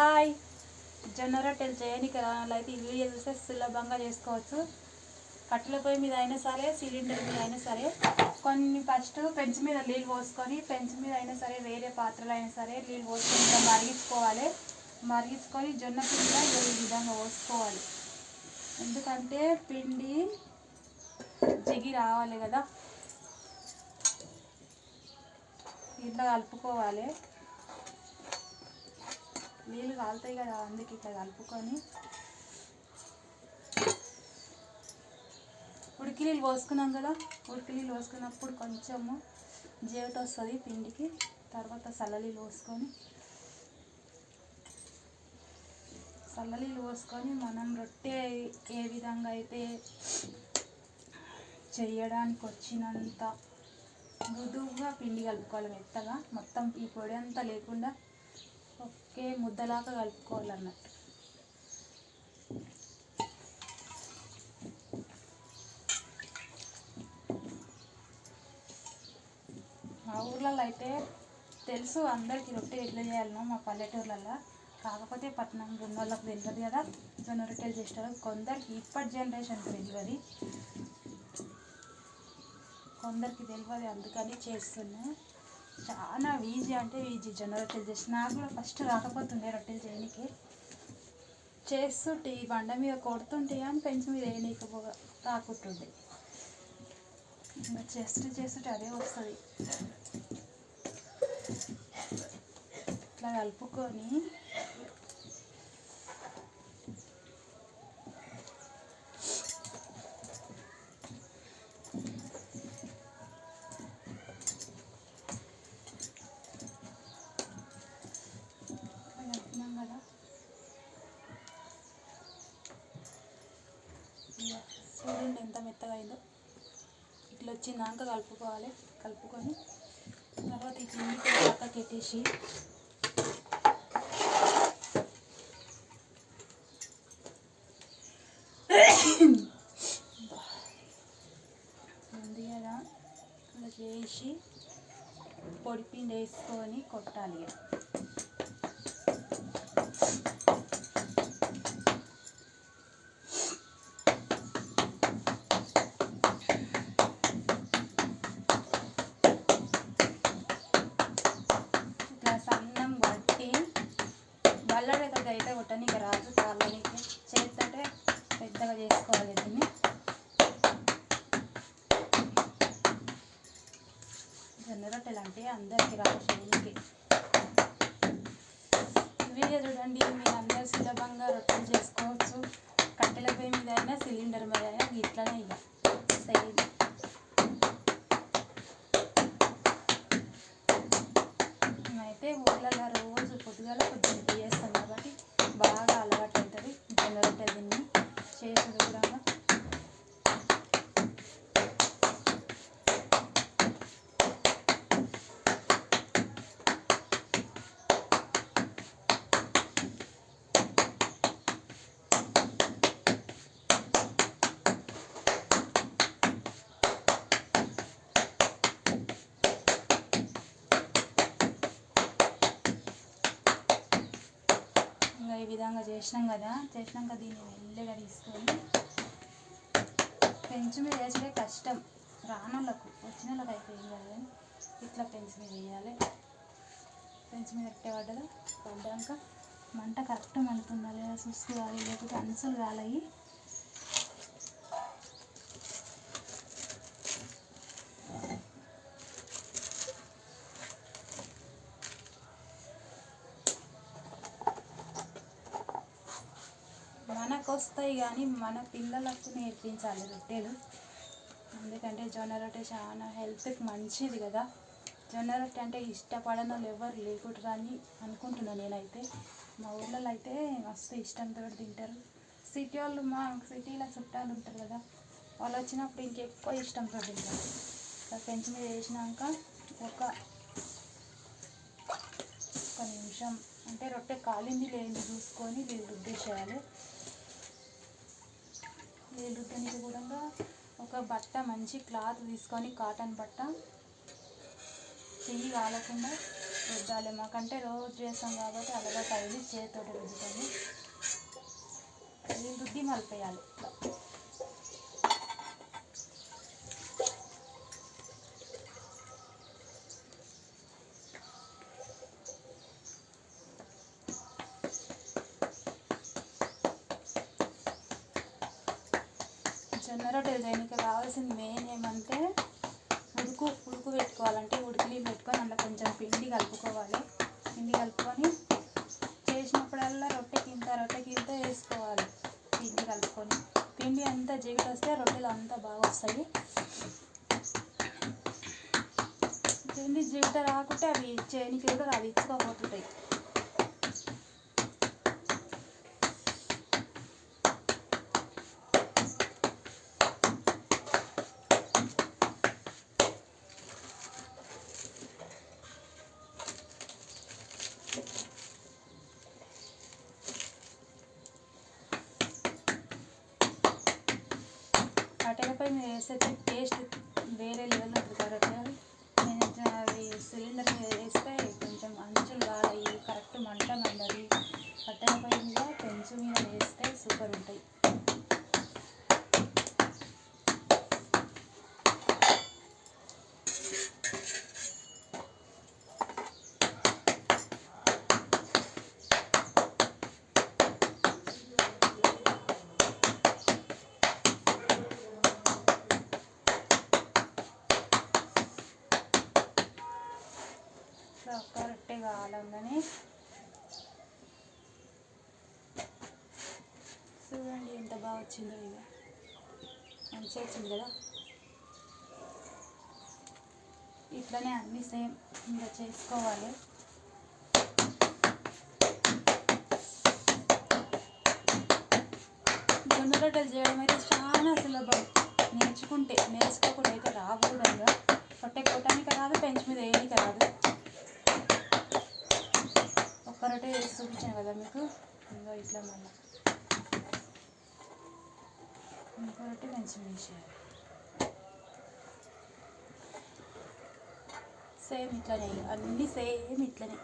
Hi. జొన్న రొట్టెలు చేయడానికి అయితే ఇల్లు చేస్తే చూస్తే సులభంగా చేసుకోవచ్చు. కట్టెల పొయ్యి మీద అయినా సరే సిలిండర్ మీద అయినా సరే కొన్ని ఫస్ట్ పెంచు మీద నీళ్ళు పోసుకొని పెంచు మీద అయినా సరే వేరే పాత్రలు అయినా సరే నీళ్ళు పోసుకొని ఇట్లా మరిగించుకోవాలి. మరిగించుకొని జొన్న పిండి ఈ విధంగా పోసుకోవాలి. ఎందుకంటే పిండి జిగి రావాలి కదా. ఇట్లా కలుపుకోవాలి. కాలుతాయి కదా అందుకే ఇట్లా కలుపుకొని ఉడికి నీళ్ళు పోసుకున్నాం కదా ఉడికి నీళ్ళు పోసుకున్నప్పుడు కొంచెము జీవిట వస్తుంది పిండికి తర్వాత సల్లలీలు పోసుకొని సల్లలీలు పోసుకొని మనం రొట్టె ఏ విధంగా అయితే చేయడానికి వచ్చినంత మృదువుగా పిండి కలుపుకోవాలి మెత్తగా మొత్తం ఈ పొడి అంతా లేకుండా ఒకే ముద్దలాగా కలుపుకోవాలన్నట్టు. మా ఊర్లలో అయితే తెలుసు అందరికీ రొట్టె ఎట్లా చేయాలనో మా పల్లెటూర్లలో. కాకపోతే పట్టణం ఉన్న వాళ్ళకి తెలియదు కదా జొన్న రొట్టెలు చేస్తారు. కొందరికి ఇప్పటి జనరేషన్కి తెలియదు కొందరికి తెలియదు అందుకని చేస్తున్నా. చాలా ఈజీ అంటే ఈజీ జొన్న రొట్టెలు చేసి నాకు కూడా ఫస్ట్ రాకపోతుండే రొట్టెలు చేయడానికి చేస్తుంటే ఈ బండ మీద కొడుతుంటే అని పెంచి మీద వేయనీకపోగా తాకుంటుండే ఇంకా చేస్తూ చేస్తుంటే అదే వస్తుంది. ఇట్లా కలుపుకొని కలుపుకున్నాం కదా ఇక చూడండి ఎంత మెత్తగా అయిందో. ఇట్లా వచ్చిందాక కలుపుకోవాలి. కలుపుకొని తర్వాత ఈ పిండి పక్కకి పెట్టేసి ఉంది కదా చేసి పొడిపిండి వేసుకొని కొట్టాలి మెత్తగా చేసుకోవాలి దీన్ని. జొన్న రొట్టెలు అంటే అందరికీ రాదు వీడియో చూడండి మీరు అందరు సులభంగా రొట్టెలు చేసుకోవచ్చు. కట్టెల పొయ్యి మీద అయినా సిలిండర్ మీద అయినా ఇట్లనే ఇక. సేమ్ అయితే ఊళ్ళలో రోజు పొద్దుగాల పొద్దున్న టీ చేస్తాం కాబట్టి బాగా అలవాటు అవుతుంది జొన్న రొట్టె తిని చేసుడు కూడా ఇంకా ఈ విధంగా చేసినాం కదా చేసినాక దీన్ని మెల్లగా తీసుకొని పెంచు మీద వేసడే కష్టం. రానోళ్ళకు వచ్చిన వాళ్ళకి అయితే ఏం కాదు ఇట్లా పెంచు మీద వేయాలి. పెంచు మీద ఎట్టే పడ్డదు? పడ్డాక మంట కరెక్ట్ మండుతుందా లేదా? చూసుకోవాలి లేకపోతే అన్సలు కాలయ్యి వస్తాయి కానీ మన పిల్లలకు నేర్పించాలి రొట్టెలు. ఎందుకంటే జొన్న రొట్టె చాలా హెల్త్కి మంచిది కదా. జొన్న రొట్టె అంటే ఇష్టపడని వాళ్ళు ఎవరు లేకుండా అని అనుకుంటున్నాను నేనైతే. మా ఊళ్ళలో అయితే మస్తు ఇష్టంతో తింటారు. సిటీ వాళ్ళు మా సిటీలో చుట్టాలు ఉంటారు కదా వాళ్ళు వచ్చినప్పుడు ఇంకెక్కువ ఇష్టంతో తింటారు. ఇట్లా పెంచి మీద వేసినాక ఒక ఒక నిమిషం అంటే రొట్టె కాలింది లేని చూసుకొని వీళ్ళు రుద్దేసేయాలి. నీళ్ళు కూడా ఒక బట్ట మంచి క్లాత్ తీసుకొని కాటన్ బట్ట. చెయ్యి కాలకుండా రుద్దాలి. మాకంటే రోజు చేస్తాం కాబట్టి అలవాటు అయింది చేతితోటి రుద్దుకొని రుద్ది మలిపేయాలి ఇట్లా జొన్న చేయడానికి కావాల్సింది మెయిన్ ఏమంటే ఉడుకు ఉడుకు పెట్టుకోవాలంటే ఉడికి పెట్టుకొని అందులో కొంచెం పిండి కలుపుకోవాలి. పిండి కలుపుకొని చేసినప్పుడల్లా రొట్టె ఇంత రొట్టె ఇంత వేసుకోవాలి. పిండి కలుపుకొని. పిండి అంతా జిగుట వస్తే రొట్టెలు అంతా బాగా వస్తాయి. పిండి జిగుట రాకుంటే అవి చేయనికి కూడా అవి ఇచ్చుకోపోతుంటాయి కట్టెలపై మీద వేసేది టేస్ట్ వేరే లెవెల్ ఉంటుంది కాబట్టి నేను అది సిలిండర్ మీద వేస్తే కొంచెం అంచులు కాలాయి కరెక్ట్ మంట మండది కట్టెలపై మీద పెంచు మీద వేస్తే సూపర్ ఉంటాయి ఇట్లా ఒక్క రొట్టె కావాలంగానే చూడండి ఎంత బాగా వచ్చిందో ఇక మంచిగా వచ్చింది కదా. ఇట్లనే అన్నీ సేమ్ ఇంకా చేసుకోవాలి. జొన్న రొట్టెలు చేయడం అయితే చాలా సులభం. నేర్చుకుంటే నేర్చుకోకుండా అయితే రావు కూడా రొట్టె కొట్టడానికి రాదు పెంచు మీద వేయడానికి రాదు. ఒక్క రొట్టె వేసి చూపించాను కదా మీకు? ఇంకా ఇట్లా మళ్ళీ. ఇంకొకటి రొట్టె పెంచి సేమ్ ఇట్లనే అన్నీ సేమ్ ఇట్లనే.